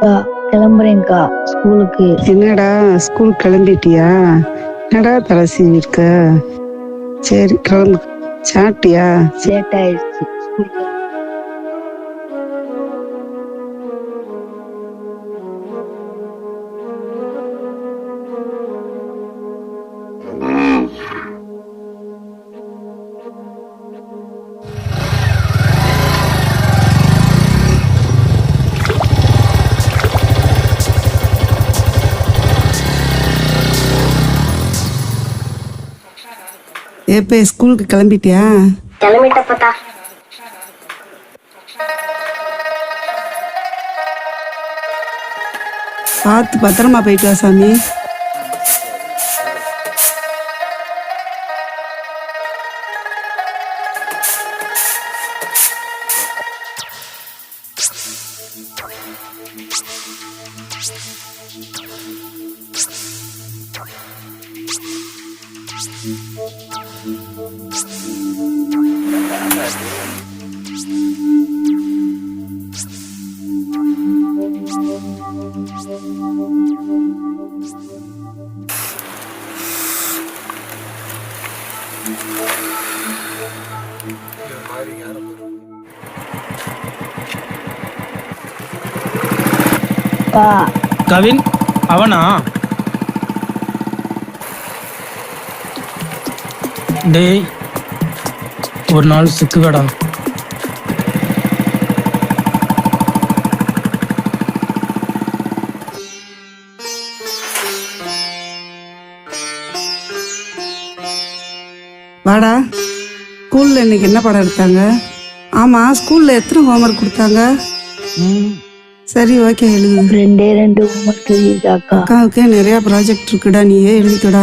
அக்கா கிளம்புறேன்க்கா. ஸ்கூலுக்கு. என்னடா ஸ்கூல் கிளம்பிட்டியா? என்னடா தலை சீவிருக்க சரி கிளம்பு. சாப்பிட்டியா? லேட் ஆயிடுச்சு ஏப்பே ஸ்கூலுக்கு கிளம்பிட்டியா? கிளம்பிட்டப்பட்டா பார்த்து பத்திரமா போயிட்டு வா சாமி. அக்கா கவின் அவனா? டேய் ஒரு நாள் சிக்குகடா வாடா ஸ்கூல்ல இன்னைக்கு என்ன படம் எடுத்தாங்க? ஆமா ஸ்கூல்ல எத்தனை ஹோம்ஒர்க் கொடுத்தாங்க? சரி ஓகே எழுது. ரெண்டே ரெண்டு ஹோம்ஒர்க் அக்காவுக்கு நிறைய ப்ராஜெக்ட் இருக்குடா நீயே எழுதிக்கடா.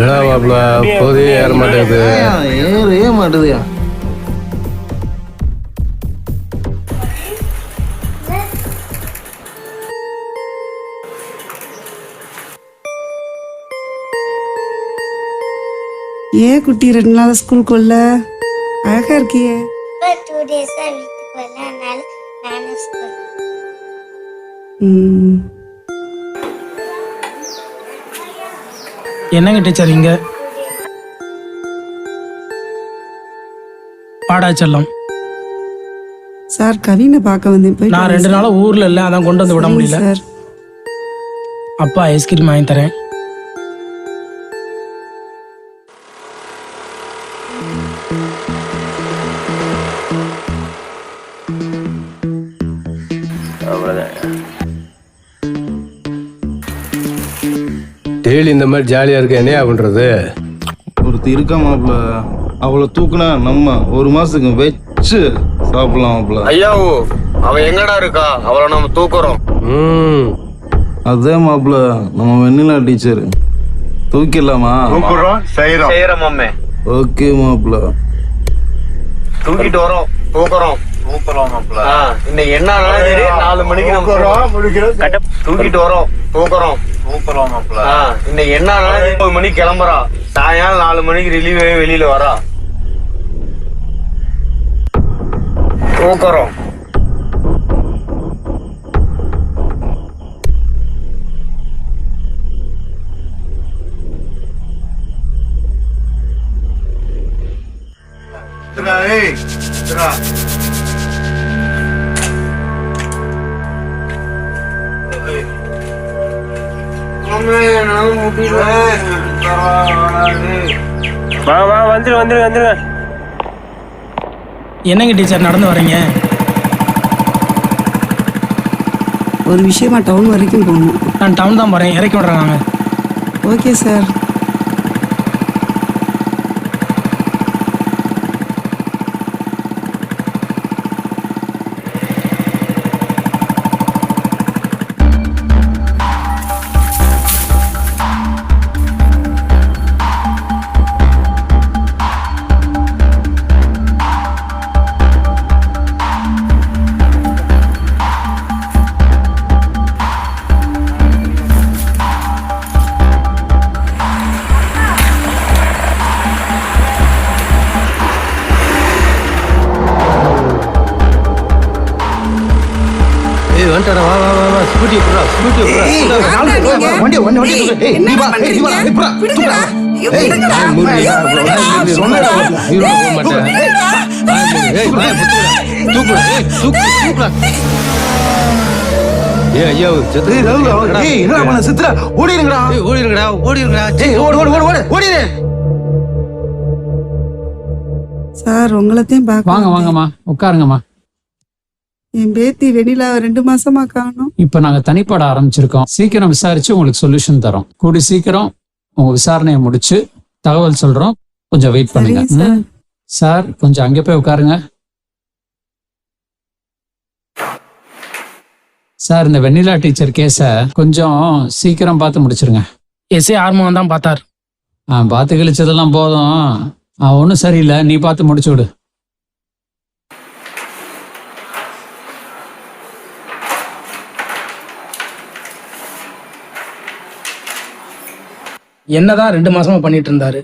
போதே ஏற மாட்டேங்குது. ஏறவே மாட்டுதுயா ஏன் குட்டி ரெண்டு நாள் ஸ்கூலுக்கு வரல அழகா இருக்கியே. டூ என்னங்க டீச்சர் இங்க? பாடா செல்லம். சார் கவினை பார்க்க வந்தேன். போய் நான் ரெண்டு நாளா ஊர்ல இல்ல அதான் கொண்டு வந்து விட முடியல. சார். அப்பா ஐஸ்கிரீம் வாங்கி தரேன். டெய்லி இந்த மாதிரி ஜாலியா இருக்க என்னையா பண்றது? ஒருத்தர் இருக்கா மாப்பிள? அவளை தூக்குனா நம்ம ஒரு மாசத்துக்கு வச்சு சாப்பிடலாம் மாப்பிள. ஐயாவு அவ எங்கடா இருக்கா? அவளை நம்ம தூக்குறோம். ம். அதே மாப்பிள நம்ம வெண்ணிலா டீச்சர் தூக்கிடலாமா? செய்யறோம் அம்மே. ஓகே மாப்பிள. தூக்கிட்டு வரோம் தூக்குறோம். தூக்குறோம் இன்னைக்கு என்ன நாலு மணிக்கு நம்ம தூக்கிட்டு வரோம் தூக்குறோம் தூக்குறோம். இன்னைக்கு என்ன ஒன்பது மணிக்கு கிளம்புறா. சாயங்காலம் நாலு மணிக்கு ரிலீவ் வெளியில வரா. தூக்குறோம். வா வா வந்துரு வந்துரு வந்துருங்க என்னங்க டீச்சர் நடந்து வரீங்க? ஒரு விஷயமா டவுன் வரைக்கும் போகணும். நான் டவுன் தான் போகிறேன் இறக்கி விட்றாங்க ஓகே சார். ஏய் வந்துட்டா வா வா வா ஸ்கூட்டி புறா ஸ்கூட்டி புறா வண்டி வண்டி வண்டி தூக்கு. ஏய், நீ வா, ஏய், நீ வா, ஏய், புறா, தூக்குடா. ஏய், நான் மூடி, நான் சொன்னேன்டா. ஹீரோ போக மாட்டேன். ஏய் வாய் புத்துடா தூக்குடா ஏய் தூக்கு தூக்குடா ஏய் ஐயா செத்து ஏய், ரகு, அவன், ஏய், என்னடா பண்ண, சித்துடா, ஓடிருங்கடா. ஏய் ஓடிருங்கடா ஓடிருங்கடா ஏய், ஓடு, ஓடு, ஓடு, ஓடு, ஓடிரு. சார் உங்களைத்தையும் பார்க்க வாங்க வாங்கம்மா. உட்காருங்கம்மா. என் பேத்தி வெண்ணிலாவை ரெண்டு மாசமா காணும். இப்ப நாங்க தனிப்பட ஆரம்பிச்சிருக்கோம். சீக்கிரம் விசாரிச்சு உங்களுக்கு சொல்யூஷன் தரோம். கூடி சீக்கிரம் உங்க விசாரணையை முடிச்சு தகவல் சொல்றோம். கொஞ்சம் வெயிட் பண்ணுங்க. சார். கொஞ்சம் அங்க போய் உட்காருங்க. சார் இந்த வெண்ணிலா டீச்சர் கேஸ கொஞ்சம் சீக்கிரம் பார்த்து முடிச்சிருங்க. எஸ்ஏ ஆர்மோகன் தான் பார்த்தார். ஆ, பார்த்து கழிச்சதெல்லாம் போதும். ஒன்றும் சரியில்லை. நீ பார்த்து முடிச்சு விடு. என்னதான் ரெண்டு மாசமா பண்ணிட்டு இருந்தாரு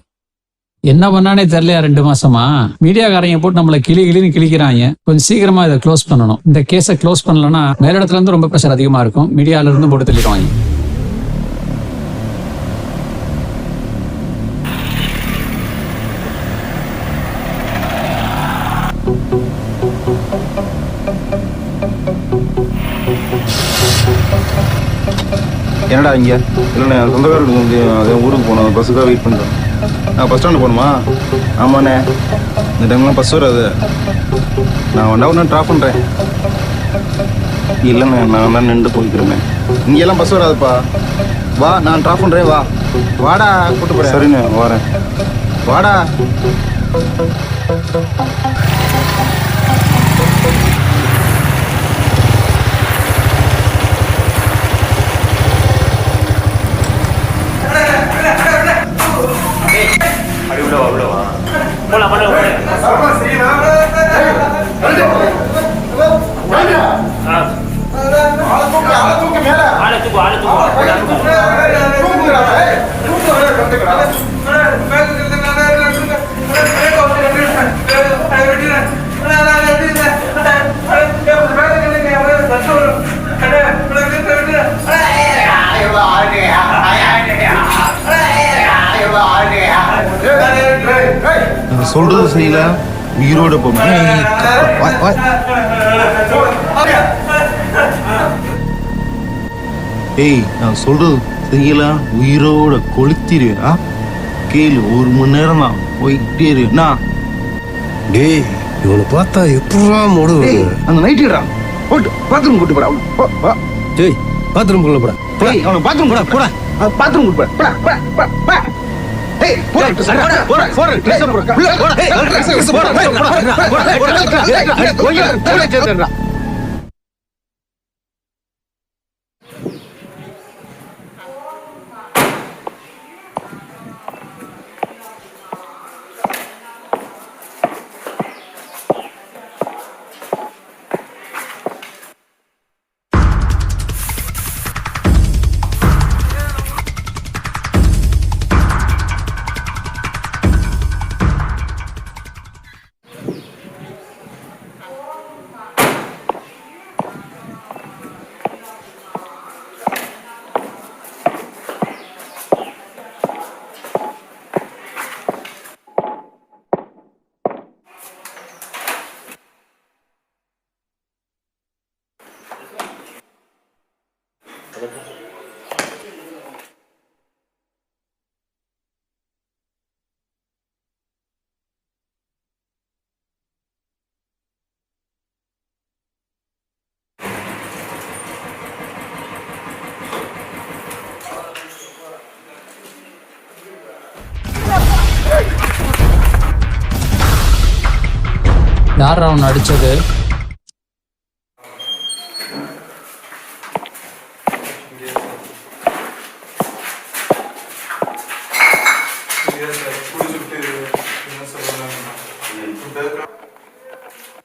என்ன பண்ணானே தெரியலையா ரெண்டு மாசமா? மீடியாக்காரங்க போட்டு நம்மள கிளி கிளின்னு கிழிக்கிறாங்க. கொஞ்சம் சீக்கிரமா இதை க்ளோஸ் பண்ணணும். இந்த கேஸை க்ளோஸ் பண்ணலன்னா மேலிடத்துல இருந்து ரொம்ப ப்ரெஷர் அதிகமா இருக்கும். மீடியால இருந்து போட்டு தள்ளிடுவாங்க. என்னடா இங்க? இல்லைண்ணே சொந்தக்காரருக்கு வந்து அதே ஊருக்கு போனோம். பஸ்ஸுக்காக வெயிட் பண்ணுறேன் நான் பஸ் ஸ்டாண்டு போகணுமா? ஆமாண்ணே. இந்த டைம்லாம் பஸ் வராது. நான் ஒன் ஹவர் ட்ராப் பண்ணுறேன் இல்லைண்ணே நான் தான் நின்று போய்க்கிறேண்ணே. இங்கெல்லாம் பஸ் வராதுப்பா. வா நான் ட்ராப் பண்ணுறேன் வா. வாடா கூட்டு போகிறேன் சரிண்ணே வரேன். வாடா. செய்யல? உயிரோட போவேன் ஏய் நான் சொல்றது செய்யல. உயிரோட கொளுத்திரு ஆ? கேளு ஒரு மணி நேரம் தான். போய்கிட்டே இரு. என்ன டேய் இவனை பார்த்தா எப்படா மூடு அந்த நைட்டுடா போட்டு பாத்ரூம் கூட்டு போடா. டேய் பாத்ரூம் குள்ள போடா. ஏய், அவனை பாத்ரூம் போடா போடா. பாத்ரூம் கூட்டு போடா போடா போடா. போடா யார் அவன் அடிச்சது?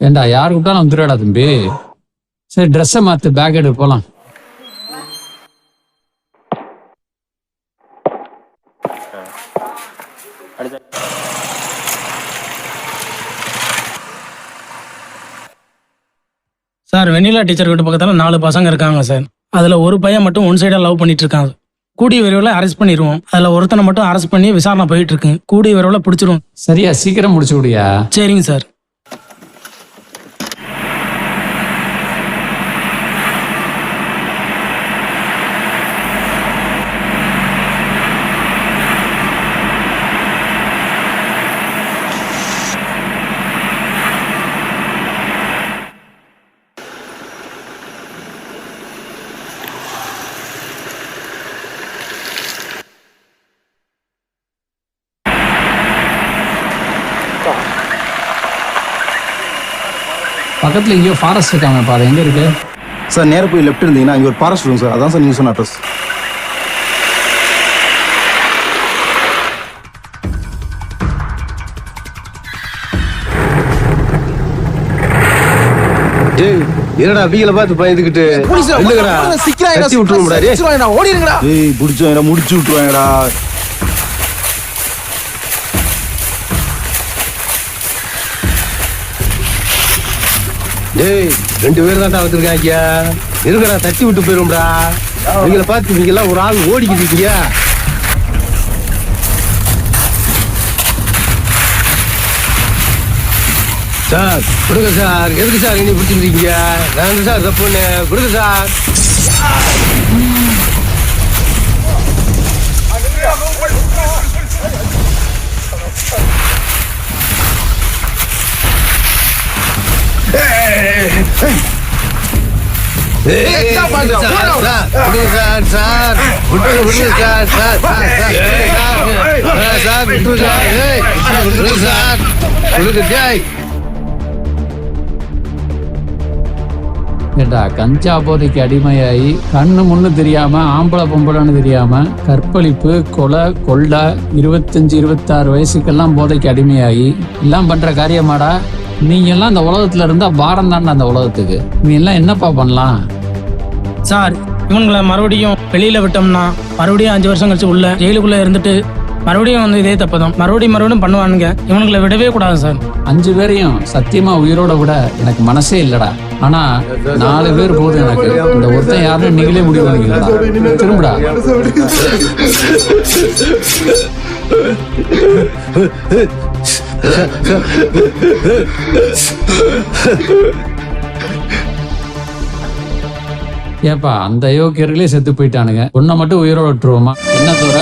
ஏண்டா யாரு கூப்பிட்டாலும் வந்துடாடா தம்பி. சரி ட்ரெஸ்ஸை மாத்து பேக் எடு போலாம். சார் வெண்ணிலா டீச்சர் வீட்டு பக்கத்துல நாலு பசங்க இருக்காங்க சார். அதுல ஒரு பையன் மட்டும் ஒன் சைடா லவ் பண்ணிட்டு இருக்கான். கூடிய விரைவில் அரெஸ்ட் பண்ணிடுவோம் அதுல ஒருத்தனை மட்டும் அரெஸ்ட் பண்ணி விசாரணை போயிட்டு இருக்கு. கூடிய விரைவில் பிடிச்சிருவோம் சரியா சீக்கிரம் முடிச்சு விடியா சரிங்க சார். பக்கத்துல எங்கேயோ ஃபாரஸ்ட் இருக்காங்க பாரு எங்க இருக்கு? சார் நேரா போய் லெஃப்ட் இருந்தீங்கன்னா இங்கே ஒரு ஃபாரஸ்ட் இருக்கும் சார். அதான் சார் நீங்கள் சொன்ன அட்ரஸ் என்னடா வீல பார்த்து பயந்துக்கிட்டு இல்லங்கடா கத்தி விட்டுருவோம்டா டேய். ஏய் முடிச்சு விட்டுருவாங்கடா. டேய் ரெண்டு பேர் தான்டா வச்சிருக்காங்க இருக்கடா தட்டி விட்டு போயிரும்டா நீங்களை பார்த்து நீங்க எல்லாம் ஒரு ஆள் ஓடிக்கிட்டு இருக்கீங்க. சார் கொடுங்க சார். எதுக்கு சார் இனி பிடிச்சிருக்கீங்க நான் சார் தப்புன்னு? கொடுங்க சார். ஏய், சார், சார், விடுங்க சார், சார். விட்டுருங்க, விடுங்க sir, sir, sir, sir, sir, sir, விட்டுருங்க சார், ஏய், விட்டுருங்க சார், விடுங்க, டேய். ஏண்டா கஞ்சா போதைக்கு அடிமையாகி கண்ணு முன்னு தெரியாம ஆம்பளை பொம்பளைன்னு தெரியாம கற்பழிப்பு கொலை கொள்ளை இருபத்தஞ்சு இருபத்தாறு வயசுக்கெல்லாம் போதைக்கு அடிமையாகி எல்லாம் பண்ற காரியமாடா? நீங்க எல்லாம் இந்த உலகத்துல இருந்தா பாரம் தான்டா அந்த உலகத்துக்கு. நீ எல்லாம் என்னப்பா பண்ணலாம்? சார் இவங்களை மறுபடியும் வெளியில விட்டோம்னா மறுபடியும் அஞ்சு வருஷம் கழிச்சு உள்ள ஜெயிலுக்குள்ள இருந்துட்டு மறுபடியும் வந்து இதே தப்பு தான். மறுபடியும் மறுபடியும் பண்ணுவானுங்க. இவனுங்களை விடவே கூடாது சார். அஞ்சு பேரையும் சத்தியமா உயிரோட விட எனக்கு மனசே இல்லடா. ஆனா நாலு பேர் போதும் எனக்கு. இந்த ஒருத்தன் யாருன்னு நீங்களே முடிவு பண்ணிக்கலாம் திரும்புடா. ஏன்பா அந்த யோகியர்களே செத்து போயிட்டானுங்க. உன்னை மட்டும் உயிரோட விட்டுருவோமா? என்ன சொல்ற